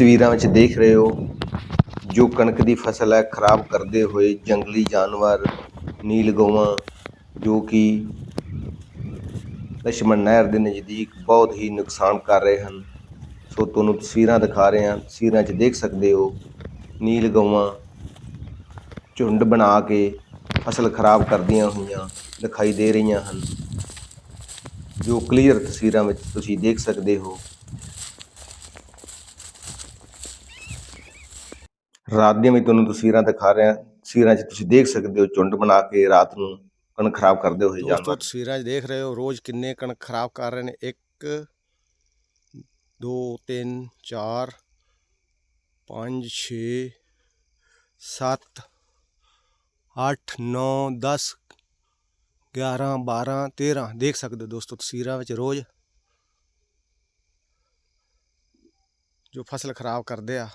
ਤਸਵੀਰਾਂ ਵਿੱਚ ਦੇਖ ਰਹੇ ਹੋ, ਜੋ ਕਣਕ ਦੀ ਫਸਲ ਹੈ, ਖਰਾਬ ਕਰਦੇ ਹੋਏ ਜੰਗਲੀ ਜਾਨਵਰ, ਨੀਲ ਗਊਆਂ, ਜੋ ਕਿ ਲਛਮਣ ਨਹਿਰ ਦੇ ਨਜ਼ਦੀਕ ਬਹੁਤ ਹੀ ਨੁਕਸਾਨ ਕਰ ਰਹੇ ਹਨ। ਸੋ ਤੁਹਾਨੂੰ ਤਸਵੀਰਾਂ ਦਿਖਾ ਰਹੇ ਹਾਂ। ਤਸਵੀਰਾਂ 'ਚ ਦੇਖ ਸਕਦੇ ਹੋ, ਨੀਲ ਗਊਆਂ ਝੁੰਡ ਬਣਾ ਕੇ ਫਸਲ ਖਰਾਬ ਕਰਦੀਆਂ ਹੋਈਆਂ ਦਿਖਾਈ ਦੇ ਰਹੀਆਂ ਹਨ। ਜੋ ਕਲੀਅਰ ਤਸਵੀਰਾਂ ਵਿੱਚ ਤੁਸੀਂ ਦੇਖ ਸਕਦੇ ਹੋ ਰਾਤ ਦੀਆਂ ਵੀ ਤੁਹਾਨੂੰ ਤਸਵੀਰਾਂ ਦਿਖਾ ਰਿਹਾ, ਤਸਵੀਰਾਂ 'ਚ ਤੁਸੀਂ ਦੇਖ ਸਕਦੇ ਹੋ ਝੁੰਡ ਬਣਾ ਕੇ ਰਾਤ ਨੂੰ ਕਣਕ ਖਰਾਬ ਕਰਦੇ ਹੋਏ ਦੋਸਤੋ, ਤਸਵੀਰਾਂ 'ਚ ਦੇਖ ਰਹੇ ਹੋ, ਰੋਜ਼ ਕਿੰਨੇ ਕਣਕ ਖਰਾਬ ਕਰ ਰਹੇ ਨੇ। 1 2 3 4 5 6 7 8 9 10 11 12 13 ਦੇਖ ਸਕਦੇ ਹੋ ਦੋਸਤੋ, ਤਸਵੀਰਾਂ ਵਿੱਚ ਰੋਜ਼ ਜੋ ਫਸਲ ਖਰਾਬ ਕਰਦੇ ਆ।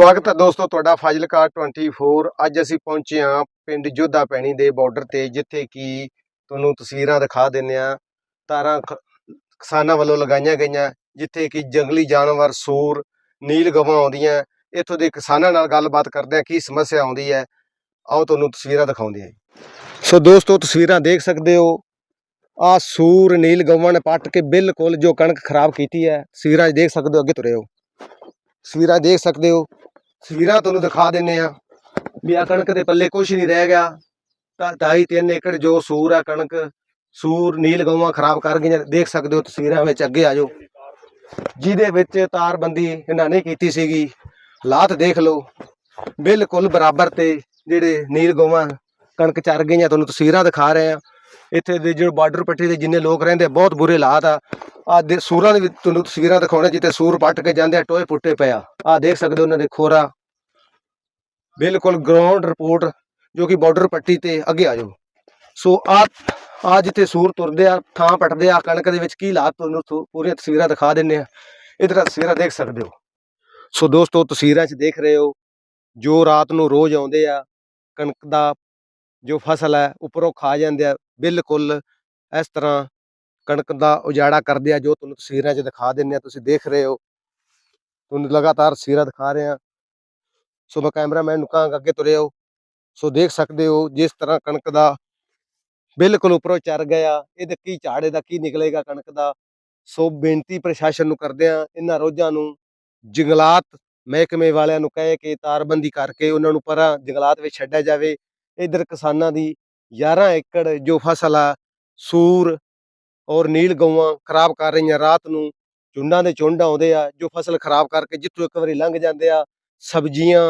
ਸਵਾਗਤ ਹੈ ਦੋਸਤੋ ਤੁਹਾਡਾ ਫਾਜ਼ਿਲਕਾ 24 ਅੱਜ ਅਸੀਂ ਪਹੁੰਚੇ ਹਾਂ ਪਿੰਡ ਜੋਧਾ ਪੈਣੀ ਦੇ ਬਾਰਡਰ ਤੇ, ਜਿੱਥੇ ਕਿ ਤੁਹਾਨੂੰ ਤਸਵੀਰਾਂ ਦਿਖਾ ਦਿੰਨੇ ਆ ਤਾਰਾਂ ਕਿਸਾਨਾਂ ਵੱਲੋਂ ਲਗਾਈਆਂ ਗਈਆਂ, ਜਿੱਥੇ ਕਿ ਜੰਗਲੀ ਜਾਨਵਰ, ਸੂਰ, ਨੀਲ ਗਵਾਂ ਆਉਂਦੀਆਂ। ਇੱਥੋਂ ਦੇ ਕਿਸਾਨਾਂ ਨਾਲ ਗੱਲਬਾਤ ਕਰਦੇ ਆ ਕੀ ਸਮੱਸਿਆ ਆਉਂਦੀ ਹੈ। ਆਓ ਤੁਹਾਨੂੰ ਤਸਵੀਰਾਂ ਦਿਖਾਉਂਦੇ ਆ ਸੋ ਦੋਸਤੋ, ਤਸਵੀਰਾਂ ਦੇਖ ਸਕਦੇ ਹੋ। ਆ ਸੂਰ, ਨੀਲ ਗਵਾਂ ਨੇ ਪੱਟ ਕੇ ਬਿਲਕੁਲ ਜੋ ਕਣਕ ਖਰਾਬ ਕੀਤੀ ਹੈ। ਤਸਵੀਰਾਂ ਦੇਖ ਸਕਦੇ ਹੋ, ਅੱਗੇ ਤੁਰੇ ਹੋ। ਤਸਵੀਰਾਂ ਦੇਖ ਸਕਦੇ ਹੋ। ਤਸਵੀਰਾਂ ਤੁਹਾਨੂੰ ਦਿਖਾ ਦਿੰਨੇ ਆ ਵੀ ਆ ਕਣਕ ਦੇ ਪੱਲੇ ਕੁਝ ਨਹੀਂ ਰਹਿ ਗਿਆ। ਤਾਂ ਢਾਈ ਤਿੰਨ ਏਕੜ ਜੋ ਸੂਰ ਆ ਕਣਕ, ਸੂਰ ਨੀਲ ਗਊਆਂ ਖਰਾਬ ਕਰ ਗਈਆਂ, ਦੇਖ ਸਕਦੇ ਹੋ ਤਸਵੀਰਾਂ ਵਿੱਚ ਅੱਗੇ ਆ ਜਾਓ। ਜਿਹਦੇ ਵਿੱਚ ਤਾਰਬੰਦੀ ਇਹਨਾਂ ਨੇ ਕੀਤੀ ਸੀਗੀ। ਹਾਲਾਤ ਦੇਖ ਲਓ, ਬਿਲਕੁਲ ਬਰਾਬਰ ਤੇ ਜਿਹੜੇ ਨੀਲ ਗਊਆਂ ਕਣਕ ਚਰ ਗਈਆਂ, ਤੁਹਾਨੂੰ ਤਸਵੀਰਾਂ ਦਿਖਾ ਰਹੇ ਆ। ਇੱਥੇ ਦੇ ਜਿਹੜੇ ਬਾਰਡਰ ਪੱਟੀ ਦੇ ਜਿੰਨੇ ਲੋਕ ਰਹਿੰਦੇ ਆ, ਬਹੁਤ ਬੁਰੇ ਹਾਲਾਤ ਆ। ਆ ਦੇ ਸੂਰਾਂ ਦੇ ਵੀ ਤੁਹਾਨੂੰ ਤਸਵੀਰਾਂ ਦਿਖਾਉਣਾ ਜਿੱਥੇ ਸੂਰ ਪੱਟ ਕੇ ਜਾਂਦੇ ਆ ਟੋਏ ਪੁੱਟੇ ਪਿਆ ਆ। ਦੇਖ ਸਕਦੇ ਹੋ ਉਹਨਾਂ ਦੇ ਖੋਰਾ। ਬਿਲਕੁਲ ਗਰਾਊਂਡ ਰਿਪੋਰਟ ਜੋ ਕਿ ਬਾਰਡਰ ਪੱਟੀ ਤੇ ਅੱਗੇ ਆ ਜਾਓ। ਸੋ ਆ ਆ ਜਿੱਥੇ ਸੂਰ ਤੁਰਦੇ ਆ ਥਾਂ ਪੱਟਦੇ ਆ ਕਣਕ ਦੇ ਵਿੱਚ ਕੀ ਹਾਲਾਤ ਤੁਹਾਨੂੰ ਪੂਰੀਆਂ ਤਸਵੀਰਾਂ ਦਿਖਾ ਦਿੰਨੇ ਆ। ਇਧਰ ਤਸਵੀਰਾਂ ਦੇਖ ਸਕਦੇ ਹੋ। ਸੋ ਦੋਸਤੋ ਤਸਵੀਰਾਂ 'ਚ ਦੇਖ ਰਹੇ ਹੋ ਜੋ ਰਾਤ ਨੂੰ ਰੋਜ਼ ਆਉਂਦੇ ਆ ਕਣਕ ਦਾ ਜੋ ਫਸਲ ਹੈ ਉੱਪਰੋਂ ਖਾ ਜਾਂਦੇ ਆ। ਬਿਲਕੁਲ ਇਸ ਤਰ੍ਹਾਂ ਕਣਕ ਦਾ ਉਜਾੜਾ ਕਰਦੇ ਆ, ਜੋ ਤੁਹਾਨੂੰ ਤਸਵੀਰਾਂ 'ਚ ਦਿਖਾ ਦਿੰਨੇ ਆ, ਤੁਸੀਂ ਦੇਖ ਰਹੇ ਹੋ। ਤੁਹਾਨੂੰ ਲਗਾਤਾਰ ਤਸਵੀਰਾਂ ਦਿਖਾ ਰਹੇ ਆ। ਸੋ ਮੈਂ ਕੈਮਰਾਮੈਨ ਨੂੰ ਕਹਾਂਗਾ, ਅੱਗੇ ਤੁਰੇ ਆਓ। ਸੋ ਦੇਖ ਸਕਦੇ ਹੋ, ਜਿਸ ਤਰ੍ਹਾਂ ਕਣਕ ਦਾ ਬਿਲਕੁਲ ਉੱਪਰੋਂ ਚਰ ਗਿਆ ਇਹਦੇ ਕੀ ਝਾੜੇ ਦਾ ਕੀ ਨਿਕਲੇਗਾ ਕਣਕ ਦਾ। ਸੋ ਬੇਨਤੀ ਪ੍ਰਸ਼ਾਸਨ ਨੂੰ ਕਰਦੇ ਆ, ਇਹਨਾਂ ਰੋਜ਼ਾਂ ਨੂੰ ਜੰਗਲਾਤ ਮਹਿਕਮੇ ਵਾਲਿਆਂ ਨੂੰ ਕਹੇ ਕਿ ਤਾਰਬੰਦੀ ਕਰਕੇ ਉਹਨਾਂ ਨੂੰ ਪਰਾਂ ਜੰਗਲਾਤ ਵਿੱਚ ਛੱਡਿਆ ਜਾਵੇ। ਇਧਰ ਕਿਸਾਨਾਂ ਦੀ 11 ਏਕੜ ਜੋ ਫਸਲ ਆ, ਸੂਰ ਔਰ ਨੀਲ ਗਊਆਂ ਖਰਾਬ ਕਰ ਰਹੀਆਂ ਰਾਤ ਨੂੰ, ਝੁੰਡਾਂ ਦੇ ਝੁੰਡ ਆਉਂਦੇ ਆ, ਜੋ ਫਸਲ ਖਰਾਬ ਕਰਕੇ ਜਿੱਥੋਂ ਇੱਕ ਵਾਰੀ ਲੰਘ ਜਾਂਦੇ ਆ, ਸਬਜ਼ੀਆਂ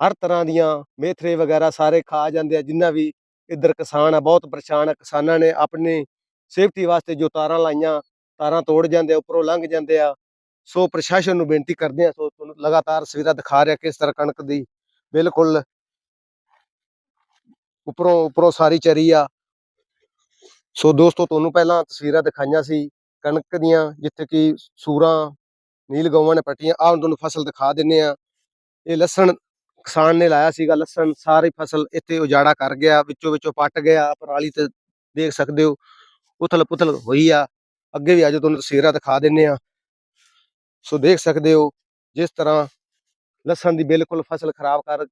ਹਰ ਤਰ੍ਹਾਂ ਦੀਆਂ ਮੇਥਰੇ ਵਗੈਰਾ ਸਾਰੇ ਖਾ ਜਾਂਦੇ ਆ, ਜਿੰਨਾ ਵੀ ਇੱਧਰ ਕਿਸਾਨ ਆ, ਬਹੁਤ ਪਰੇਸ਼ਾਨ ਆ, ਕਿਸਾਨਾਂ ਨੇ ਆਪਣੀ ਸੇਫਟੀ ਵਾਸਤੇ ਜੋ ਤਾਰਾਂ ਲਾਈਆਂ, ਤਾਰਾਂ ਤੋੜ ਜਾਂਦੇ ਆ, ਉੱਪਰੋਂ ਲੰਘ ਜਾਂਦੇ ਆ, ਸੋ ਪ੍ਰਸ਼ਾਸਨ ਨੂੰ ਬੇਨਤੀ ਕਰਦੇ ਆ, ਸੋ ਤੁਹਾਨੂੰ ਲਗਾਤਾਰ ਤਸਵੀਰਾਂ ਦਿਖਾ ਰਿਹਾ ਕਿਸ ਤਰ੍ਹਾਂ ਕਣਕ ਦੀ ਬਿਲਕੁਲ ਉੱਪਰੋਂ ਉੱਪਰੋਂ ਸਾਰੀ ਚਰੀ ਆ। ਸੋ ਦੋਸਤੋ, ਤੁਹਾਨੂੰ ਪਹਿਲਾਂ ਤਸਵੀਰਾਂ ਦਿਖਾਈਆਂ ਸੀ ਕਣਕ ਦੀਆਂ, ਜਿੱਥੇ ਕਿ ਸੂਰਾਂ, ਨੀਲ ਗਊਆਂ ਨੇ ਪੱਟੀਆਂ। ਆਹ ਹੁਣ ਤੁਹਾਨੂੰ ਫਸਲ ਦਿਖਾ ਦਿੰਨੇ ਆ। ਇਹ ਲਸਣ ਕਿਸਾਨ ਨੇ ਲਾਇਆ ਸੀਗਾ, ਲਸਣ। ਸਾਰੀ ਫਸਲ ਇੱਥੇ ਉਜਾੜਾ ਕਰ ਗਿਆ, ਵਿੱਚੋਂ ਵਿੱਚੋਂ ਪੱਟ ਗਿਆ। ਪਰਾਲੀ ਤੇ ਦੇਖ ਸਕਦੇ ਹੋ, ਉਥਲ ਪੁਥਲ ਹੋਈ ਆ। ਅੱਗੇ ਵੀ ਅੱਜ ਤੁਹਾਨੂੰ ਤਸਵੀਰਾਂ ਦਿਖਾ ਦਿੰਨੇ ਆ। ਸੋ ਦੇਖ ਸਕਦੇ ਹੋ, ਜਿਸ ਤਰ੍ਹਾਂ ਲਸਣ ਦੀ ਬਿਲਕੁਲ ਫਸਲ ਖਰਾਬ ਕਰ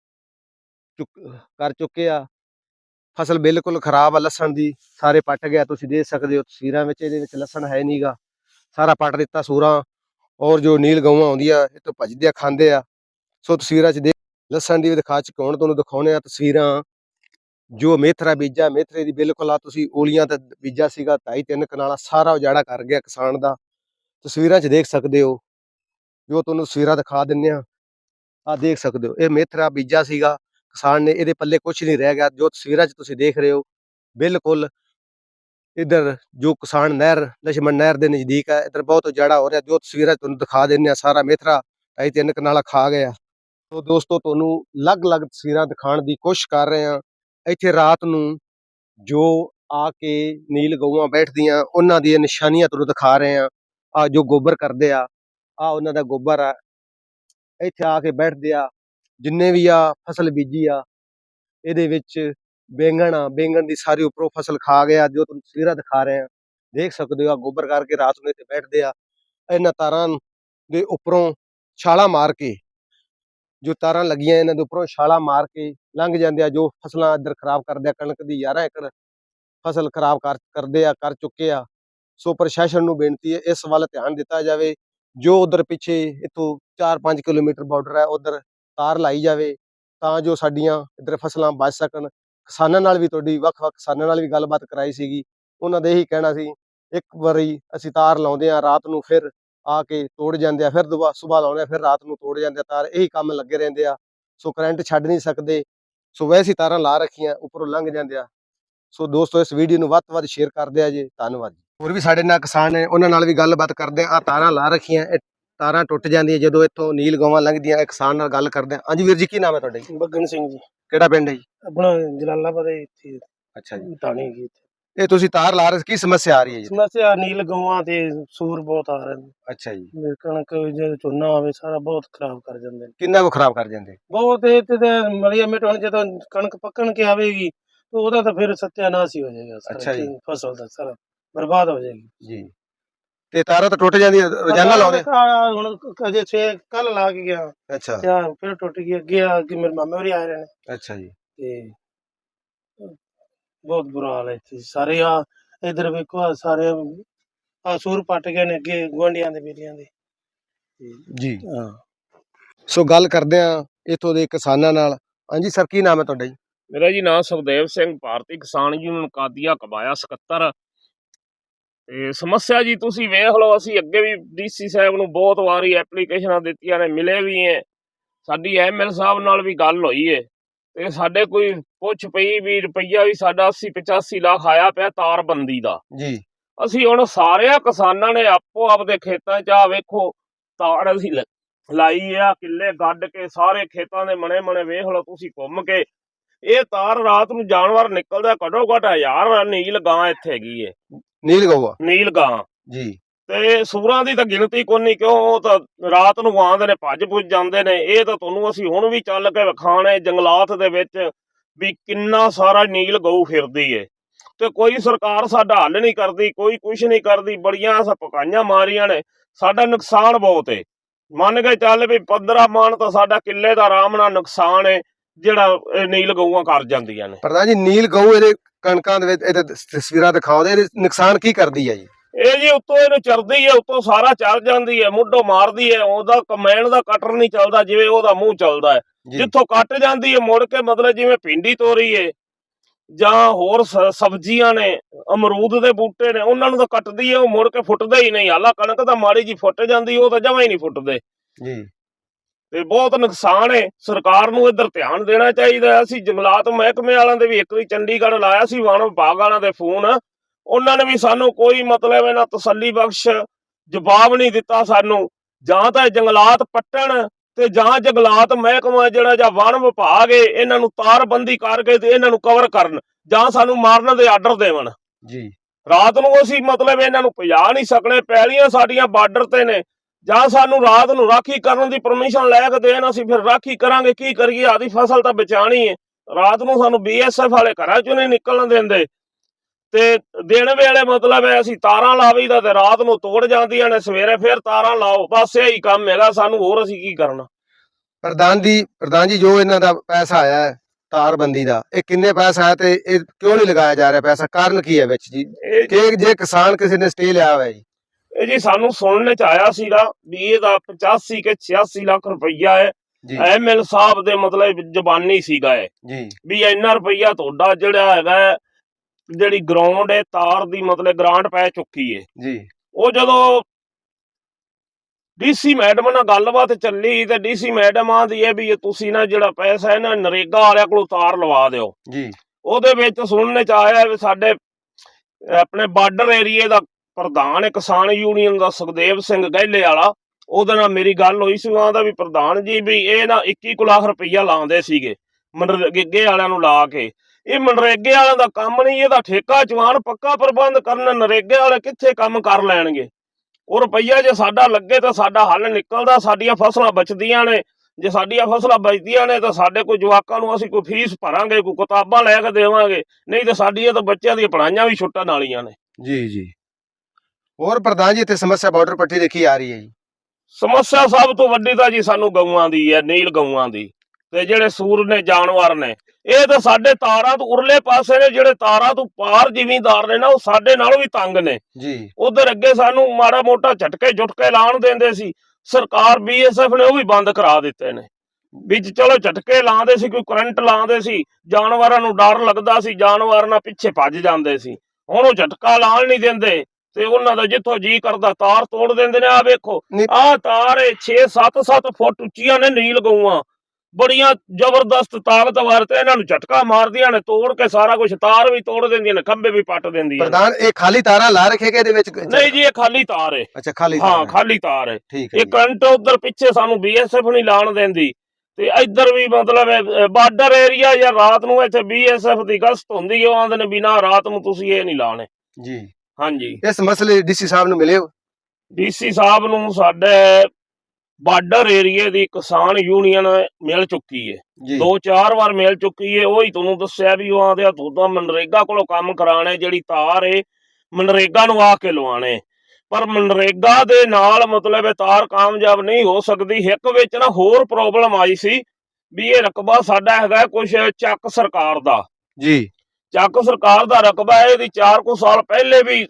ਚੁੱਕ, ਕਰ ਚੁੱਕੇ ਆ। ਫਸਲ ਬਿਲਕੁਲ ਖਰਾਬ ਆ, ਲਸਣ ਦੀ ਸਾਰੇ ਪੱਟ ਗਿਆ, ਤੁਸੀਂ ਦੇਖ ਸਕਦੇ ਹੋ ਤਸਵੀਰਾਂ ਵਿੱਚ, ਇਹਦੇ ਵਿੱਚ ਲਸਣ ਹੈ ਨਹੀਂਗਾ ਸਾਰਾ ਪੱਟ ਦਿੱਤਾ ਸੂਰਾਂ, ਔਰ ਜੋ ਨੀਲ ਗਊਆਂ ਆਉਂਦੀਆਂ, ਇਹ ਤੋਂ ਭੱਜਦੇ ਆ, ਖਾਂਦੇ ਆ। ਸੋ ਤਸਵੀਰਾਂ 'ਚ ਦੇਖ, ਲਸਣ ਦੀ ਵੀ ਦਿਖਾ ਚੁਕਾਉਣ ਤੁਹਾਨੂੰ ਦਿਖਾਉਣੇ ਆ ਤਸਵੀਰਾਂ। ਜੋ ਮੇਥਰਾ ਬੀਜਾ ਮੇਥਰੇ ਦੀ ਬਿਲਕੁਲ ਆ ਤੁਸੀਂ ਓਲੀਆਂ ਤੇ ਬੀਜਾ ਸੀਗਾ, ਢਾਈ ਤਿੰਨ ਕਨਾਲਾ ਸਾਰਾ ਉਜਾੜਾ ਕਰ ਗਿਆ ਕਿਸਾਨ ਦਾ। ਤਸਵੀਰਾਂ 'ਚ ਦੇਖ ਸਕਦੇ ਹੋ ਜੋ ਤੁਹਾਨੂੰ ਤਸਵੀਰਾਂ ਦਿਖਾ ਦਿੰਨੇ ਆ। ਆ ਦੇਖ ਸਕਦੇ ਹੋ, ਇਹ ਮੇਥਰਾ ਬੀਜਾ ਸੀਗਾ ਕਿਸਾਨ ਨੇ ਇਹਦੇ ਪੱਲੇ ਕੁਝ ਨਹੀਂ ਰਹਿ ਗਿਆ। ਜੋ ਤਸਵੀਰਾਂ 'ਚ ਤੁਸੀਂ ਦੇਖ ਰਹੇ ਹੋ, ਬਿਲਕੁਲ ਇਧਰ ਜੋ ਕਿਸਾਨ ਨਹਿਰ, ਲਛਮਣ ਨਹਿਰ ਦੇ ਨਜ਼ਦੀਕ ਹੈ, ਇਧਰ ਬਹੁਤ ਉਜਾੜਾ ਹੋ ਰਿਹਾ। ਜੋ ਤਸਵੀਰਾਂ ਤੁਹਾਨੂੰ ਦਿਖਾ ਦਿੰਨੇ ਆ ਸਾਰਾ ਮੇਥਰਾ ਢਾਈ ਤਿੰਨ ਕਨਾਲਾ ਖਾ ਗਿਆ। ਸੋ ਦੋਸਤੋ, ਤੁਹਾਨੂੰ ਅਲੱਗ-ਅਲੱਗ ਤਸਵੀਰਾਂ ਦਿਖਾਉਣ ਦੀ ਕੋਸ਼ਿਸ਼ ਕਰ ਰਹੇ ਆ ਇੱਥੇ ਰਾਤ ਨੂੰ ਜੋ ਆ ਕੇ ਨੀਲ ਗਊਆਂ ਬੈਠਦੀਆਂ, ਉਹਨਾਂ ਦੀਆਂ ਨਿਸ਼ਾਨੀਆਂ ਤੁਹਾਨੂੰ ਦਿਖਾ ਰਹੇ ਆ ਆ ਜੋ ਗੋਬਰ ਕਰਦੇ ਆ ਆ ਉਹਨਾਂ ਦਾ ਗੋਬਰ ਆ। ਇੱਥੇ ਆ ਕੇ ਬੈਠਦੇ ਆ। ਜਿੰਨੇ ਵੀ ਆ ਫਸਲ ਬੀਜੀ ਆ, ਇਹਦੇ ਵਿੱਚ ਬੈਂਗਣ ਆ, ਬੈਂਗਣ ਦੀ ਸਾਰੀ ਉੱਪਰੋਂ ਫਸਲ ਖਾ ਗਿਆ ਜੋ ਤੁਹਾਨੂੰ ਤਸਵੀਰਾਂ ਦਿਖਾ ਰਹੇ ਆ। ਦੇਖ ਸਕਦੇ ਹੋ ਗੋਬਰ ਕਰਕੇ ਰਾਤ ਨੂੰ ਇੱਥੇ ਬੈਠਦੇ ਆ। ਇਹਨਾਂ ਤਾਰਾਂ ਦੇ ਉੱਪਰੋਂ ਛਾਲਾ ਮਾਰ ਕੇ, ਜੋ ਤਾਰਾਂ ਲੱਗੀਆਂ ਇਹਨਾਂ ਦੇ ਉੱਪਰੋਂ ਛਾਲਾ ਮਾਰ ਕੇ ਲੰਘ ਜਾਂਦੇ ਆ, ਜੋ ਫਸਲਾਂ ਇੱਧਰ ਖਰਾਬ ਕਰਦੇ ਆ, ਕਣਕ ਦੀ 11 ਏਕੜ ਫਸਲ ਖਰਾਬ ਕਰ, ਕਰਦੇ ਆ, ਕਰ ਚੁੱਕੇ ਆ। ਸੋ ਪ੍ਰਸ਼ਾਸਨ ਨੂੰ ਬੇਨਤੀ ਹੈ, ਇਸ ਵੱਲ ਧਿਆਨ ਦਿੱਤਾ ਜਾਵੇ। ਜੋ ਉਧਰ ਪਿੱਛੇ ਇਥੋਂ 4-5 ਕਿਲੋਮੀਟਰ ਬਾਰਡਰ ਹੈ, ਉਧਰ ਤਾਰ ਲਾਈ ਜਾਵੇ ਤਾਂ ਜੋ ਸਾਡੀਆਂ ਇੱਧਰ ਫਸਲਾਂ ਬਚ ਸਕਣ। ਕਿਸਾਨਾਂ ਨਾਲ ਵੀ ਤੁਹਾਡੀ ਵੱਖ-ਵੱਖ ਕਿਸਾਨਾਂ ਨਾਲ ਵੀ ਗੱਲਬਾਤ ਕਰਾਈ ਸੀਗੀ। ਉਹਨਾਂ ਦੇ ਇਹੀ ਕਹਿਣਾ ਸੀ, ਇੱਕ ਵਾਰੀ ਅਸੀਂ ਤਾਰ ਲਾਉਂਦੇ ਆ ਰਾਤ ਨੂੰ ਫਿਰ ਆ ਕੇ ਤੋੜ ਜਾਂਦੇ ਆ, ਫਿਰ ਦੁਬਾਰਾ ਸਵੇਰ ਲਾਉਂਦੇ ਆ ਫਿਰ ਰਾਤ ਨੂੰ ਤੋੜ ਜਾਂਦੇ ਆ, ਤਾਰ ਇਹੀ ਕੰਮ ਲੱਗੇ ਰਹਿੰਦੇ ਆ। ਸੋ ਕਰੰਟ ਛੱਡ ਨਹੀਂ ਸਕਦੇ, ਸੋ ਵੈਸੇ ਤਾਰਾਂ ਲਾ ਰੱਖੀਆਂ, ਉੱਪਰੋਂ ਲੰਘ ਜਾਂਦੇ ਆ। ਸੋ ਦੋਸਤੋ, ਇਸ ਵੀਡੀਓ ਨੂੰ ਵੱਧ ਤੋਂ ਵੱਧ ਸ਼ੇਅਰ ਕਰਦੇ ਆ ਜੀ। ਧੰਨਵਾਦ ਜੀ। ਹੋਰ ਵੀ ਸਾਡੇ ਨਾਲ ਕਿਸਾਨ ਨੇ, ਉਹਨਾਂ ਨਾਲ ਵੀ ਗੱਲਬਾਤ ਕਰਦੇ ਆ, ਆਹ ਤਾਰਾਂ ਲਾ ਰੱਖੀਆਂ ਤਾਰਾਂ ਟੁੱਟ ਜਾਂਦੀਆਂ ਜਦੋਂ ਇੱਥੋਂ ਨੀਲ ਗਊਆਂ ਲੰਘਦੀਆਂ ਕਿਸਾਨ ਨਾਲ ਗੱਲ ਕਰਦੇ ਆ ਹਾਂਜੀ ਵੀਰ ਜੀ ਕੀ ਨਾਮ ਹੈ ਤੁਹਾਡਾ ਜੀ? ਬੱਗਨ ਸਿੰਘ ਜੀ। ਕਿਹੜਾ ਪਿੰਡ ਹੈ ਜੀ? ਆਪਣਾ ਜਲਾਲਾਬਾਦ ਦੇ ਇੱਥੇ ਅੱਛਾ ਜੀ। ਟਾਣੀ ਇੱਥੇ। ਇਹ ਤੁਸੀਂ ਤਾਰ ਲਾ ਰਹੇ ਕੀ ਸਮੱਸਿਆ ਆ ਰਹੀ ਹੈ ਜੀ? ਸਮੱਸਿਆ ਨੀਲ ਗਊਆਂ ਤੇ ਸੂਰ ਬਹੁਤ ਆ ਰਹੇ ਨੇ। ਅੱਛਾ ਜੀ। ਮੇਰੇ ਕਣਕ ਜੇ ਝੋਨਾ ਆਵੇ ਸਾਰਾ ਬਹੁਤ ਖਰਾਬ ਕਰ ਜਾਂਦੇ ਨੇ। ਕਿੰਨਾ ਕੁ ਖਰਾਬ ਕਰ ਜਾਂਦੇ? ਬਹੁਤ ਇਹ ਤੇ ਮਲੀਆ ਮਿਟ ਹੁਣ ਜਦੋਂ ਕਣਕ ਪੱਕਣ ਕੇ ਆਵੇਗੀ ਤਾਂ ਉਹਦਾ ਤਾਂ ਫਿਰ ਸਤਿਆਨਾਸ਼ ਹੀ ਹੋ ਜਾਏਗਾ ਸਾਰਾ ਅੱਛਾ ਜੀ। ਫਸਲ ਦਾ ਸਾਰਾ ਬਰਬਾਦ ਹੋ ਜਾਏਗੀ। ਜੀ। ਤੇ ਤਾਰਾਂ ਤਾਂ ਟੁੱਟ ਜਾਂਦੀਆਂ ਰੋਜ਼ਾਨਾ ਲਾਉਂਦੇ? ਆਹ ਹੁਣ ਅਜੇ ਸਵੇ ਕੱਲ ਲਾ ਕੇ ਗਿਆ। ਅੱਛਾ। ਤੇ ਆਹ ਫਿਰ ਟੁੱਟ ਗਈ ਅੱਗੇ ਆ ਕਿ ਮੇਰੇ ਮਾਮੇ ਹੋਰੀ ਆ ਰਹੇ ਨੇ। ਅੱਛਾ ਜੀ। ਤੇ ਬਹੁਤ ਬੁਰਾ ਹਾਲ ਹੈ ਇੱਥੇ। ਸਾਰੇ ਆ ਇਧਰ ਵੇਖੋ ਆਹ ਸਾਰੇ ਆ ਸੂਰ ਪੱਟ ਗਏ ਨੇ ਅੱਗੇ ਗੁਆਂਢੀਆਂ ਦੇ ਬੇਲੀਆਂ ਦੇ। ਜੀ। ਹਾਂ। ਸੋ ਗੱਲ ਕਰਦੇ ਆ ਇਥੋਂ ਦੇ ਕਿਸਾਨਾਂ ਨਾਲ। ਹਾਂਜੀ ਸਰ ਕੀ ਨਾਮ ਹੈ ਤੁਹਾਡਾ ਜੀ? ਮੇਰਾ ਜੀ ਨਾਮ ਸੁਖਦੇਵ ਸਿੰਘ ਭਾਰਤੀ ਕਿਸਾਨ ਯੂਨੀਅਨ ਕਾਦੀਆ ਕਬਾਇਆ 77 ਤੇ ਸਮੱਸਿਆ ਜੀ ਤੁਸੀਂ ਵੇਖ ਲਓ ਅਸੀਂ ਅੱਗੇ ਵੀ ਡੀਸੀ ਸਾਹਿਬ ਨੂੰ ਬਹੁਤ ਵਾਰੀ ਐਪਲੀਕੇਸ਼ਨਾਂ ਦਿੱਤੀਆਂ ਨੇ ਮਿਲੇ ਵੀ ਐ। ਸਾਡੀ ਐਮਐਲ ਸਾਹਿਬ ਨਾਲ ਵੀ ਗੱਲ ਹੋਈ ਏ। ਤੇ ਸਾਡੇ ਕੋਈ ਪੁੱਛ ਪਈ ਵੀ ਰੁਪਈਆ ਵੀ ਸਾਡਾ 80 85 ਲੱਖ ਆਇਆ ਪਿਆ ਤਾਰਬੰਦੀ ਦਾ। ਜੀ। ਅਸੀਂ ਹੁਣ ਸਾਰਿਆਂ ਕਿਸਾਨਾਂ ਨੇ ਆਪੋ ਆਪਦੇ ਖੇਤਾਂ 'ਚ ਆ ਵੇਖੋ ਤਾੜ ਅਸੀਂ ਲਾਈ ਆ ਕਿੱਲੇ ਗੱਡ ਕੇ ਸਾਰੇ ਖੇਤਾਂ ਦੇ ਮਣੇ ਮਣੇ ਵੇਖ ਲਓ ਤੁਸੀਂ ਘੁੰਮ ਕੇ। ਇਹ ਤਾਰ ਰਾਤ ਨੂੰ ਜਾਨਵਰ ਨਿਕਲਦਾ ਘੱਟੋ ਘੱਟ ਹਜ਼ਾਰ ਨੀਲ ਗਾਂ ਇੱਥੇ ਹੈਗੀ ਏ। ਨੀਲ ਗਊਆ। ਨੀਲ ਗਾਂ। ਜੀ। ਤੇ ਸੂਰਾਂ ਦੀ ਤਾਂ ਗਿਣਤੀ ਕੋਈ ਨਹੀਂ ਕਿਉਂ? ਉਹ ਤਾਂ ਰਾਤ ਨੂੰ ਆਉਂਦੇ ਨੇ ਭੱਜ ਭੁੱਜ ਜਾਂਦੇ ਨੇ। ਇਹ ਤਾਂ ਤੁਹਾਨੂੰ ਅਸੀਂ ਹੁਣ ਵੀ ਚੱਲ ਕੇ ਵਿਖਾਣੇ ਜੰਗਲਾਤ ਦੇ ਵਿੱਚ ਵੀ ਕਿੰਨਾ ਸਾਰਾ ਨੀਲ ਗਊ ਫਿਰਦੀ ਏ। ਤੇ ਕੋਈ ਸਰਕਾਰ ਸਾਡਾ ਹੱਲ ਨਹੀਂ ਕਰਦੀ ਕੋਈ ਕੁਝ ਨਹੀਂ ਕਰਦੀ ਬੜੀਆਂ ਸਪਕਾਈਆਂ ਮਾਰੀਆਂ ਨੇ। ਸਾਡਾ ਨੁਕਸਾਨ ਬਹੁਤ ਏ। ਮੰਨ ਕੇ ਚੱਲ ਵੀ 15 ਮਾਨ ਤਾਂ ਸਾਡਾ ਕਿੱਲੇ ਦਾ ਆਰਾਮ ਨਾਲ ਨੁਕਸਾਨ ਏ ਜਿਹੜਾ ਨੀਲ ਗਊਆਂ ਕਰ ਜਾਂਦੀਆਂ ਨੇ। ਪ੍ਰਧਾਨ ਜੀ ਨੀਲ ਗਊ ਇਹਦੇ ਕਣਕਾਂ ਦੇ ਵਿੱਚ ਇਹਦੇ ਤਸਵੀਰਾਂ ਦਿਖਾਉਂਦੇ ਇਹਦੇ ਨੁਕਸਾਨ ਕੀ ਕਰਦੀ ਹੈ ਜੀ? ਇਹ ਜੀ ਉੱਤੋਂ ਇਹਨੂੰ ਚਰਦੀ ਹੈ ਉੱਤੋਂ ਸਾਰਾ ਚਰ ਜਾਂਦੀ ਹੈ ਮੁੱਢੋਂ ਮਾਰਦੀ ਹੈ ਉਹਦਾ ਕਮੈਣ ਦਾ ਕਟਰ ਨਹੀਂ ਚੱਲਦਾ ਜਿਵੇਂ ਉਹਦਾ ਮੂੰਹ ਚੱਲਦਾ ਹੈ। ਜਿੱਥੋਂ ਕੱਟ ਜਾਂਦੀ ਹੈ ਮੁੜ ਕੇ ਮਤਲਬ ਜਿਵੇਂ ਭਿੰਡੀ ਤੋਰੀ ਏ ਜਾਂ ਹੋਰ ਸਬਜ਼ੀਆਂ ਨੇ ਅਮਰੂਦ ਦੇ ਬੂਟੇ ਨੇ ਉਹਨਾਂ ਨੂੰ ਤਾਂ ਕੱਟਦੀ ਹੈ ਉਹ ਮੁੜ ਕੇ ਫੁੱਟਦੇ ਹੀ ਨਹੀਂ। ਹਾਲਾ ਕਣਕ ਤਾਂ ਮਾੜੀ ਜੀ ਫੁੱਟ ਜਾਂਦੀ ਉਹ ਤਾਂ ਜਮਾਂ ਹੀ ਨਹੀਂ ਫੁੱਟਦੇ। ਜੀ। ਤੇ ਬਹੁਤ ਨੁਕਸਾਨ ਹੈ ਸਰਕਾਰ ਨੂੰ ਇੱਧਰ ਧਿਆਨ ਦੇਣਾ ਚਾਹੀਦਾ। ਅਸੀਂ ਜੰਗਲਾਤ ਮਹਿਕਮੇ ਵਾਲਿਆਂ ਦੇ ਵੀ ਇੱਕ ਵਾਰੀ ਚੰਡੀਗੜ੍ਹ ਲਾਇਆ ਸੀ ਵਣ ਵਿਭਾਗ ਵਾਲਿਆਂ ਦੇ ਫੋਨ। ਉਹਨਾਂ ਨੇ ਵੀ ਸਾਨੂੰ ਕੋਈ ਮਤਲਬ ਇਹਨਾਂ ਤਸੱਲੀ ਬਖਸ਼ ਜਵਾਬ ਨਹੀਂ ਦਿੱਤਾ ਸਾਨੂੰ। ਜਾਂ ਤਾਂ ਜੰਗਲਾਤ ਪੱਟਣ ਤੇ ਜਾਂ ਜੰਗਲਾਤ ਮਹਿਕਮਾ ਜਿਹੜਾ ਜਾਂ ਵਣ ਵਿਭਾਗ ਹੈ ਇਹਨਾਂ ਨੂੰ ਤਾਰਬੰਦੀ ਕਰਕੇ ਤੇ ਇਹਨਾਂ ਨੂੰ ਕਵਰ ਕਰਨ ਜਾਂ ਸਾਨੂੰ ਮਾਰਨ ਦੇ ਆਰਡਰ ਦੇਵਣ। ਜੀ। ਰਾਤ ਨੂੰ ਅਸੀਂ ਮਤਲਬ ਇਹਨਾਂ ਨੂੰ ਭਜਾ ਨਹੀਂ ਸਕਣੇ ਪੈਲੀਆਂ ਸਾਡੀਆਂ ਬਾਰਡਰ ਤੇ ਨੇ। ਜਾਂ ਸਾਨੂੰ ਰਾਤ ਨੂੰ ਰਾਖੀ ਕਰਨ ਦੀ ਪਰਮਿਸ਼ਨ ਲੈ ਕੇ ਦੇਣ ਅਸੀਂ ਫਿਰ ਰਾਖੀ ਕਰਾਂਗੇ ਕੀ ਕਰੀਏ? ਆਦੀ ਫਸਲ ਤਾਂ ਬਚਾਣੀ ਹੈ ਰਾਤ ਨੂੰ ਸਾਨੂੰ ਬੀਐਸਐਫ ਵਾਲੇ ਘਰਾਂ ਚੋਂ ਨਹੀਂ ਨਿਕਲਣ ਦਿੰਦੇ। ਤੇ ਦਿਨ ਵੇਲੇ ਮਤਲਬ ਹੈ ਅਸੀਂ ਤਾਰਾਂ ਲਾਵੀਦਾ ਤੇ ਰਾਤ ਨੂੰ ਤੋੜ ਜਾਂਦੀਆਂ ਨੇ ਸਵੇਰੇ ਫਿਰ ਤਾਰਾਂ ਲਾਓ। ਬਸ ਇਹੀ ਕੰਮ ਹੈਗਾ ਸਾਨੂੰ ਹੋਰ ਅਸੀਂ ਕੀ ਕਰਨਾ? ਪ੍ਰਧਾਨ ਦੀ ਪ੍ਰਧਾਨ ਜੀ ਜੋ ਇਹਨਾਂ ਦਾ ਪੈਸਾ ਆਇਆ ਹੈ ਤਾਰਬੰਦੀ ਦਾ ਇਹ ਕਿੰਨੇ ਪੈਸਾ ਆਇਆ ਤੇ ਇਹ ਕਿਉਂ ਨਹੀਂ ਲਗਾਇਆ ਜਾ ਰਿਹਾ ਪੈਸਾ? ਕਾਰਨ ਕੀ ਹੈ ਵਿੱਚ ਜੀ ਕਿ ਜੇ ਕਿਸਾਨ ਕਿਸੇ ਨੇ ਸਟੇ ਲਿਆ ਹੋਇਆ ਜੀ ਇਹ ਜੀ ਸਾਨੂੰ ਸੁਣਨ ਚ ਆਇਆ ਸੀਗਾ ਵੀ ਇਹਦਾ 85 ਕੇ 86 ਲੱਖ ਰੁਪਈਆ ਹੈ। ਐਮਐਲ ਸਾਹਿਬ ਦੇ ਮਤਲਬ ਜ਼ਬਾਨੀ ਸੀਗਾ ਇਹ। ਜੀ। ਵੀ ਇੰਨਾ ਰੁਪਈਆ ਤੁਹਾਡਾ ਜਿਹੜਾ ਹੈਗਾ ਜਿਹੜੀ ਗਰਾਊਂਡ ਹੈ ਤਾਰ ਦੀ ਮਤਲਬ ਗ੍ਰਾਂਟ ਪੈ ਚੁੱਕੀ ਹੈ। ਜੀ। ਉਹ ਜਦੋਂ ਡੀਸੀ ਮੈਡਮ ਨਾਲ ਗੱਲਬਾਤ ਚੱਲੀ ਤੇ ਡੀਸੀ ਮੈਡਮ ਆਂਦੀ ਹੈ ਵੀ ਇਹ ਤੁਸੀਂ ਨਾ ਜਿਹੜਾ ਪੈਸਾ ਹੈ ਨਾ ਨਰੇਗਾ ਵਾਲਿਆਂ ਕੋਲੋਂ ਤਾਰ ਲਵਾ ਦਿਓ। ਜੀ। ਉਹਦੇ ਵਿੱਚ ਸੁਣਨ ਚ ਆਇਆ ਵੀ ਸਾਡੇ ਆਪਣੇ ਬਾਰਡਰ ਏਰੀਏ ਦਾ ਪ੍ਰਧਾਨ ਕਿਸਾਨ ਯੂਨੀਅਨ ਦਾ ਸੁਖਦੇਵ ਸਿੰਘ ਗਹਿਲੇ ਵਾਲਾ, ਉਹਦੇ ਨਾਲ ਮੇਰੀ ਗੱਲ ਹੋਈ ਸੀ ਉਹ ਆਂਦਾ ਵੀ ਪ੍ਰਧਾਨ ਜੀ ਵੀ ਇਹ ਨਾ 21 ਕੁ ਲੱਖ ਰੁਪਈਆ ਲਾਉਂਦੇ ਸੀਗੇ ਮਨਰੇਗੇ ਵਾਲਿਆਂ ਨੂੰ ਲਾ ਕੇ। ਇਹ ਮਨਰੇਗੇ ਵਾਲਿਆਂ ਦਾ ਕੰਮ ਨਹੀਂ, ਇਹਦਾ ਠੇਕਾ ਚਵਾਨ ਪੱਕਾ ਪ੍ਰਬੰਧ ਕਰਨ ਨਰੇਗੇ ਵਾਲੇ ਕਿੱਥੇ ਕੰਮ ਕਰ ਲੈਣਗੇ? ਉਹ ਰੁਪਈਆ ਜੇ ਸਾਡਾ ਲੱਗੇ ਤਾਂ ਸਾਡਾ ਹੱਲ ਨਿਕਲਦਾ, ਸਾਡੀਆਂ ਫਸਲਾਂ ਬਚਦੀਆਂ ਨੇ। ਜੇ ਸਾਡੀਆਂ ਫਸਲਾਂ ਬਚਦੀਆਂ ਨੇ ਤਾਂ ਸਾਡੇ ਕੋਈ ਜਵਾਕਾਂ ਨੂੰ ਅਸੀਂ ਕੋਈ ਫੀਸ ਭਰਾਂਗੇ, ਕੋਈ ਕਿਤਾਬਾਂ ਲੈ ਕੇ ਦੇਵਾਂਗੇ। ਨਹੀਂ ਤਾਂ ਸਾਡੀਆਂ ਤਾਂ ਬੱਚਿਆਂ ਦੀਆਂ ਪੜ੍ਹਾਈਆਂ ਵੀ ਛੁੱਟਣ ਵਾਲੀਆਂ ਨੇ। ਜੀ ਜੀ। ਹੋਰ ਪ੍ਰਧਾਨ ਜੀ ਇੱਥੇ ਸਮੱਸਿਆ ਬਾਰਡਰ ਪੱਟੀ ਦੇ ਕੀ ਆ ਰਹੀ ਹੈ ਜੀ। ਸਮੱਸਿਆ ਸਭ ਤੋਂ ਵੱਡੀ ਤਾਂ ਜੀ ਸਾਨੂੰ ਗਊਆਂ ਦੀ ਹੈ ਨੀਲ ਗਊਆਂ ਦੀ। ਤੇ ਜਿਹੜੇ ਸੂਰ ਨੇ ਜਾਨਵਰ ਨੇ ਇਹ ਤਾਂ ਸਾਡੇ ਤਾਰਾਂ ਤੋਂ ਉਰਲੇ ਪਾਸੇ ਨੇ ਜਿਹੜੇ ਤਾਰਾਂ ਤੋਂ ਪਾਰ ਜ਼ਿਮੀਂਦਾਰ ਨੇ ਨਾ ਉਹ ਸਾਡੇ ਨਾਲੋਂ ਵੀ ਤੰਗ ਨੇ। ਜੀ। ਉਧਰ ਅੱਗੇ ਸਾਨੂੰ ਮਾੜਾ ਮੋਟਾ ਝਟਕੇ ਝੁਟਕੇ ਲਾਉਣ ਦਿੰਦੇ ਸੀ। ਸਰਕਾਰ ਬੀਐਸਐਫ ਨੇ ਉਹ ਵੀ ਬੰਦ ਕਰਾ ਦਿੱਤੇ ਨੇ। ਵਿੱਚ ਚਲੋ ਝਟਕੇ ਲਾਉਂਦੇ ਸੀ ਕੋਈ ਕਰੰਟ ਲਾਉਂਦੇ ਸੀ ਜਾਨਵਰਾਂ ਨੂੰ ਡਰ ਲੱਗਦਾ ਸੀ ਜਾਨਵਰ ਨਾਲ ਪਿੱਛੇ ਭੱਜ ਜਾਂਦੇ ਸੀ। ਹੁਣ ਉਹ ਝਟਕਾ ਲਾਉਣ ਨਹੀਂ ਦਿੰਦੇ। ਤੇ ਉਹਨਾਂ ਦਾ ਜਿੱਥੋਂ ਜੀ ਕਰਦਾ ਤਾਰ ਤੋੜ ਦਿੰਦੇ ਨੇ ਆ ਵੇਖੋ। ਆਹ ਤਾਰ 6 7 7 ਫੁੱਟ ਉੱਚੀਆਂ ਨੇ ਨੀਲ ਗਊਆਂ। ਬੜੀਆਂ ਜ਼ਬਰਦਸਤ ਤਾਕਤਵਰ ਤੇ ਇਹਨਾਂ ਨੂੰ ਝਟਕਾ ਮਾਰਦੀਆਂ ਨੇ ਤੋੜ ਕੇ ਸਾਰਾ ਕੁਝ ਤਾਰ ਵੀ ਤੋੜ ਦਿੰਦੀਆਂ ਨੇ ਖੰਭੇ ਵੀ ਪੱਟ ਦਿੰਦੀਆਂ ਪ੍ਰਧਾਨ ਇਹ ਖਾਲੀ ਤਾਰਾਂ ਲਾ ਰੱਖੇ ਕਿ ਇਹਦੇ ਵਿੱਚ? ਨਹੀਂ ਜੀ ਇਹ ਖਾਲੀ ਤਾਰ ਹੈ ਅੱਛਾ ਖਾਲੀ ਹਾਂ ਤਾਰਾਂ। ਖਾਲੀ ਤਾਰ ਹੈ ਹੈ ਇਹ। ਕਰੰਟ ਉਧਰ ਪਿੱਛੇ ਸਾਨੂੰ ਬੀਐਸਐਫ ਨਹੀਂ ਲਾਣ ਦਿੰਦੀ। ਤੇ ਇੱਧਰ ਵੀ ਮਤਲਬ ਬਾਰਡਰ ਏਰੀਆ ਜਾਂ ਰਾਤ ਨੂੰ ਇੱਥੇ ਬੀਐਸਐਫ ਦੀ ਗਸ਼ਤ ਹੁੰਦੀ ਹੈ ਉਹ ਆਂਦੇ ਨੇ ਬਿਨਾ ਰਾਤ ਨੂੰ ਤੁਸੀਂ ਇਹ ਨਹੀਂ ਲਾਣੇ। ਜੀ। ਹਾਂਜੀ। ਇਸ ਮਸਲੇ ਡੀਸੀ ਸਾਹਿਬ ਨੂੰ ਮਿਲੇ ਹੋ? ਡੀਸੀ ਸਾਹਿਬ ਨੂੰ ਸਾਡੇ ਬਾਰਡਰ ਏਰੀਏ ਦੀ ਕਿਸਾਨ ਯੂਨੀਅਨ ਮਿਲ ਚੁੱਕੀ ਹੈ ਦੋ ਚਾਰ ਵਾਰ ਮਿਲ ਚੁੱਕੀ ਹੈ ਉਹ ਹੀ ਤੁਹਾਨੂੰ ਦੱਸਿਆ ਵੀ ਉਹ ਆਂਦੇ ਆ ਤਾਂ ਮਨਰੇਗਾ ਕੋਲੋਂ ਕੰਮ ਕਰਾਣੇ ਜਿਹੜੀ ਤਾਰ ਏ ਮਨਰੇਗਾ ਨੂੰ ਆ ਕੇ ਲਵਾਣੇ। ਪਰ ਮਨਰੇਗਾ ਦੇ ਨਾਲ ਮਤਲਬ ਇਹ ਤਾਰ ਕਾਮਯਾਬ ਨਹੀਂ ਹੋ ਸਕਦੀ। ਇੱਕ ਵਿੱਚ ਨਾ ਹੋਰ ਪ੍ਰੋਬਲਮ ਆਈ ਸੀ ਵੀ ਇਹ ਰਕਬਾ ਸਾਡਾ ਹੈਗਾ ਕੁਝ ਚੱਕ ਸਰਕਾਰ ਦਾ। ਜੀ। ਚੱਕ ਸਰਕਾਰ ਦਾ ਰਕਬਾ ਹੈ, ਇਹਦੀ 4 ਕੁ ਸਾਲ ਪਹਿਲੇ ਵੀ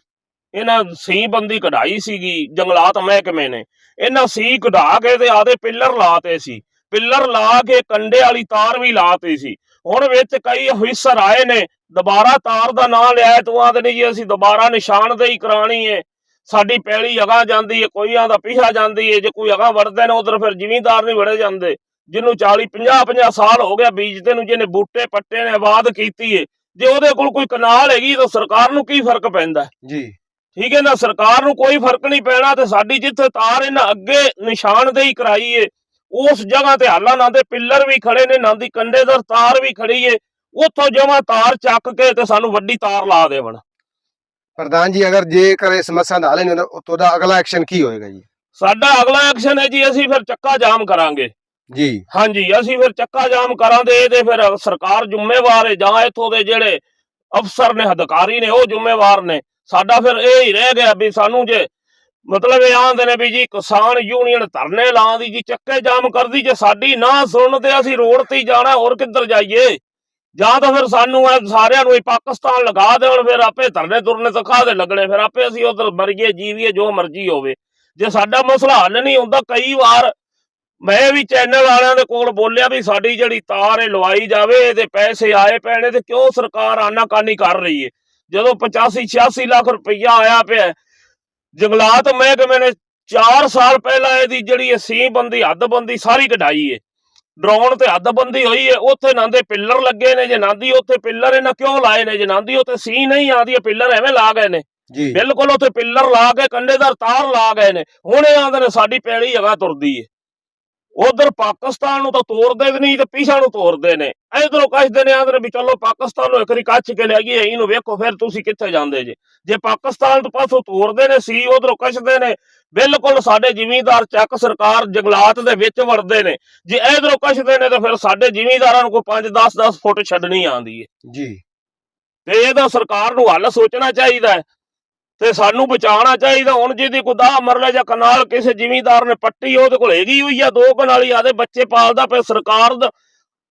ਇਹਨਾਂ ਸੀ ਬੰਦੀ ਕਢਾਈ ਸੀਗੀ, ਜੰਗਲਾਤ ਮਹਿਕਮੇ ਨੇ। ਇਹਨਾਂ ਸੀ ਕਢਾ ਕੇ ਤੇ ਆਦੇ ਪਿੱਲਰ ਲਾਤੇ ਸੀ। ਪਿੱਲਰ ਲਾ ਕੇ ਕੰਡੇ ਵਾਲੀ ਤਾਰ ਵੀ ਲਾਤੀ ਸੀ। ਹੁਣ ਵਿੱਚ ਕਈ ਅਫੀਸਰ ਆਏ ਨੇ, ਦੁਬਾਰਾ ਤਾਰ ਦਾ ਨਾਂ ਲਿਆ ਤੂੰ ਆਦੇ ਨਹੀਂ ਜੀ ਅਸੀਂ ਦੁਬਾਰਾ ਨਿਸ਼ਾਨਦੇਹੀ ਕਰਾਣੀ ਏ। ਸਾਡੀ ਪੈਲੀ ਅਗਾ ਜਾਂਦੀ ਏ ਕੋਈ ਆਂਦਾ ਪਿਛਾ ਜਾਂਦੀ ਏ, ਜੇ ਕੋਈ ਅਗਾ ਵੜਦੇ ਨੇ, ਉਧਰ ਫਿਰ ਜ਼ਿਮੀਂਦਾਰ ਨਹੀਂ ਵੜੇ ਜਾਂਦੇ। ਜਿਹਨੂੰ 40 50 50 ਸਾਲ ਹੋ ਗਿਆ ਬੀਜਦੇ ਨੂੰ, ਜਿਹਨੇ ਬੂਟੇ ਪੱਟੇ ਨੇ, ਆਬਾਦ ਕੀਤੀ ਏ। ਜੇ ਉਹਦੇ ਕੋਲ ਕੋਈ ਕਨਾਲ ਹੈਗੀ ਤਾਂ ਸਰਕਾਰ ਨੂੰ ਕੀ ਫ਼ਰਕ ਪੈਂਦਾ? ਜੀ। ਠੀਕ ਹੈ ਨਾ ਸਰਕਾਰ ਨੂੰ ਕੋਈ ਫ਼ਰਕ ਨਹੀਂ ਪੈਣਾ ਤੇ ਸਾਡੀ ਜਿੱਥੇ ਤਾਰ ਇਹਨਾਂ ਅੱਗੇ ਨਿਸ਼ਾਨਦੇਹੀ ਕਰਾਈ ਏ ਉਸ ਜਗ੍ਹਾ ਤੇ ਹਾਲਾਂ ਨਾ ਦੇ ਪਿੱਲਰ ਵੀ ਖੜੇ ਨੇ ਨਾ ਦੀ ਕੰਡੇਦਾਰ ਤਾਰ ਵੀ ਖੜੀ ਏ ਉੱਥੋਂ ਜਮਾ ਤਾਰ ਚੱਕ ਕੇ ਤੇ ਸਾਨੂੰ ਵੱਡੀ ਤਾਰ ਲਾ ਦੇਵਣ। ਪ੍ਰਧਾਨ ਜੀ ਅਗਰ ਜੇਕਰ ਇਹ ਸਮੱਸਿਆ ਦਾ ਹੱਲ ਨਹੀਂ ਹੁੰਦਾ ਤਾਂ ਤੁਹਾਡਾ ਅਗਲਾ ਐਕਸ਼ਨ ਕੀ ਹੋਏਗਾ ਜੀ? ਸਾਡਾ ਅਗਲਾ ਐਕਸ਼ਨ ਹੈ ਜੀ ਅਸੀਂ ਫਿਰ ਚੱਕਾ ਜਾਮ ਕਰਾਂਗੇ। ਜੀ। ਹਾਂਜੀ, ਅਸੀਂ ਫਿਰ ਚੱਕਾ ਜਾਮ ਕਰਾਂਗੇ, ਇਹਦੇ ਫਿਰ ਸਰਕਾਰ ਜ਼ਿੰਮੇਵਾਰ ਹੈ ਜਾਂ ਇੱਥੋਂ ਦੇ ਜਿਹੜੇ ਅਫਸਰ ਨੇ, ਅਧਿਕਾਰੀ ਨੇ, ਉਹ ਜ਼ਿੰਮੇਵਾਰ ਨੇ। ਸਾਡਾ ਫਿਰ ਇਹ ਹੀ ਰਹਿ ਗਿਆ ਵੀ ਸਾਨੂੰ ਜੇ ਮਤਲਬ ਇਹ ਆਂਦੇ ਨੇ ਵੀ ਜੀ ਕਿਸਾਨ ਯੂਨੀਅਨ ਧਰਨੇ ਲਾਂ ਜੀ ਚੱਕੇ ਜਾਮ ਕਰਦੀ, ਜੇ ਸਾਡੀ ਨਾ ਸੁਣਦੇ, ਅਸੀਂ ਰੋਡ ਤੇ ਜਾਣਾ, ਹੋਰ ਕਿੱਧਰ ਜਾਈਏ? ਜਾਂ ਤਾਂ ਫਿਰ ਸਾਨੂੰ ਸਾਰਿਆਂ ਨੂੰ ਹੀ ਪਾਕਿਸਤਾਨ ਲਗਾ ਦੇਣ, ਫਿਰ ਆਪੇ ਧਰਨੇ ਤੁਰਨੇ ਤਾਂ ਦੇ ਲੱਗਣੇ, ਫਿਰ ਆਪੇ ਅਸੀਂ ਉਧਰ ਮਰੀਏ, ਜੀਵੀਏ, ਜੋ ਮਰਜ਼ੀ ਹੋਵੇ। ਜੇ ਸਾਡਾ ਮਸਲਾ ਹੱਲ ਨਹੀਂ ਹੁੰਦਾ, ਕਈ ਵਾਰ ਮੈਂ ਵੀ ਚੈਨਲ ਵਾਲਿਆਂ ਦੇ ਕੋਲ ਬੋਲਿਆ ਵੀ ਸਾਡੀ ਜਿਹੜੀ ਤਾਰ ਹੈ ਲਵਾਈ ਜਾਵੇ ਇਹਦੇ ਪੈਸੇ ਆਏ ਪੈਣੇ ਤੇ ਕਿਉਂ ਸਰਕਾਰ ਆਨਾਕਾਨੀ ਕਰ ਰਹੀ ਹੈ ਜਦੋਂ 85 86 ਲੱਖ ਰੁਪਈਆ ਆਇਆ ਪਿਆ ਜੰਗਲਾਤ ਮਹਿਕਮੇ ਨੇ 4 ਸਾਲ ਪਹਿਲਾਂ ਇਹਦੀ ਜਿਹੜੀ ਸੀ ਬੰਦੀ ਹੱਦਬੰਦੀ ਸਾਰੀ ਕਢਾਈ ਹੈ ਡਰੋਨ ਤੇ ਹੱਦਬੰਦੀ ਹੋਈ ਹੈ ਉੱਥੇ ਨਾ ਦੇ ਪਿੱਲਰ ਲੱਗੇ ਨੇ ਜੇ ਨਾਂਦੀ ਉੱਥੇ ਪਿੱਲਰ ਇਹਨਾਂ ਕਿਉਂ ਲਾਏ ਨੇ? ਜੇ ਨਾਂਦੀ ਉੱਥੇ ਸੀ ਨਹੀਂ ਆਦੀ ਪਿੱਲਰ ਐਵੇਂ ਲਾ ਗਏ ਨੇ। ਜੀ। ਬਿਲਕੁਲ ਉੱਥੇ ਪਿੱਲਰ ਲਾ ਕੇ ਕੰਡੇਦਾਰ ਤਾਰ ਲਾ ਗਏ ਨੇ। ਹੁਣ ਇਹ ਆਂਦੇ ਨੇ ਸਾਡੀ ਪੈਲੀ ਜਗ੍ਹਾ ਤੁਰਦੀ ਏ। ਉਧਰ ਪਾਕਿਸਤਾਨ ਨੂੰ ਤਾਂ ਤੋੜਦੇ ਵੀ ਨਹੀਂ ਤੇ ਪਿਛਾ ਨੂੰ ਤੋੜਦੇ ਨੇ। ਇਧਰੋਂ ਕੱਛਦੇ ਨੇ ਆਂਦੇ ਨੇ ਵੀ ਚਲੋ ਪਾਕਿਸਤਾਨ ਨੂੰ ਇੱਕ ਵਾਰੀ ਕੱਛ ਕੇ ਲੈ ਗਈ ਇਹਨੂੰ ਵੇਖੋ ਫਿਰ ਤੁਸੀਂ ਕਿੱਥੇ ਜਾਂਦੇ ਜੇ। ਜੇ ਪਾਕਿਸਤਾਨ ਤੋਂ ਪਾਸੋਂ ਤੋੜਦੇ ਨੇ ਸੀ ਉਧਰੋਂ ਕੱਛਦੇ ਨੇ ਬਿਲਕੁਲ ਸਾਡੇ ਜ਼ਿਮੀਂਦਾਰ ਚੱਕ ਸਰਕਾਰ ਜੰਗਲਾਤ ਦੇ ਵਿੱਚ ਵੜਦੇ ਨੇ। ਜੇ ਇਧਰੋਂ ਕੱਛਦੇ ਨੇ ਤਾਂ ਫਿਰ ਸਾਡੇ ਜ਼ਿਮੀਂਦਾਰਾਂ ਨੂੰ ਕੋਈ 5 10 10 ਫੁੱਟ ਛੱਡਣੀ ਆਂਦੀ ਏ। ਜੀ। ਤੇ ਇਹਦਾ ਸਰਕਾਰ ਨੂੰ ਹੱਲ ਸੋਚਣਾ ਚਾਹੀਦਾ ਹੈ। ਤੇ ਸਾਨੂੰ ਬਚਾਉਣਾ ਚਾਹੀਦਾ। ਹੁਣ ਜਿਹਦੀ ਕੋਈ 10 ਮਰਲੇ ਜਾਂ ਕਨਾਲ ਕਿਸੇ ਜ਼ਿਮੀਂਦਾਰ ਨੇ ਪੱਟੀ ਉਹਦੇ ਕੋਲ ਹੈਗੀ ਹੋਈ ਆ, ਦੋ ਕਨਾਲੀ ਆਦੇ, ਬੱਚੇ ਪਾਲਦਾ ਪਿਆ ਸਰਕਾਰ ਦਾ।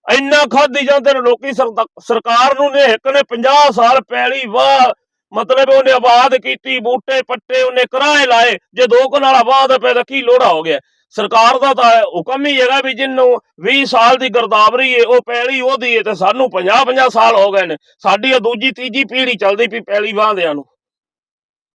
ਇੰਨਾ ਖਾਦੀ ਜਾਂਦੇ ਨੇ ਲੋਕੀ ਸਰਕਾਰ ਨੂੰ ਨੇ ਇੱਕ ਨੇ 50 ਸਾਲ ਪੈਲੀ ਵਾਹ, ਮਤਲਬ ਉਹਨੇ ਆਬਾਦ ਕੀਤੀ, ਬੂਟੇ ਪੱਟੇ, ਉਹਨੇ ਕਿਰਾਏ ਲਾਏ, ਜੇ ਦੋ ਕਨਾਲਾ ਬਾਅਦ ਪੈ ਤਾਂ ਕੀ ਲੋੜਾ ਹੋ ਗਿਆ। ਸਰਕਾਰ ਦਾ ਤਾਂ ਹੁਕਮ ਹੀ ਹੈਗਾ ਵੀ ਜਿੰਨੂੰ 20 ਸਾਲ ਦੀ ਗਰਦਾਵਰੀ ਏ, ਉਹ ਪੈਲੀ ਉਹਦੀ ਏ ਤੇ ਸਾਨੂੰ 50 50 ਸਾਲ ਹੋ ਗਏ ਨੇ। ਸਾਡੀ ਇਹ ਦੂਜੀ, ਤੀਜੀ ਪੀੜ੍ਹੀ ਚੱਲਦੀ ਪਈ ਪੈਲੀ ਵਾਹਦਿਆਂ ਨੂੰ।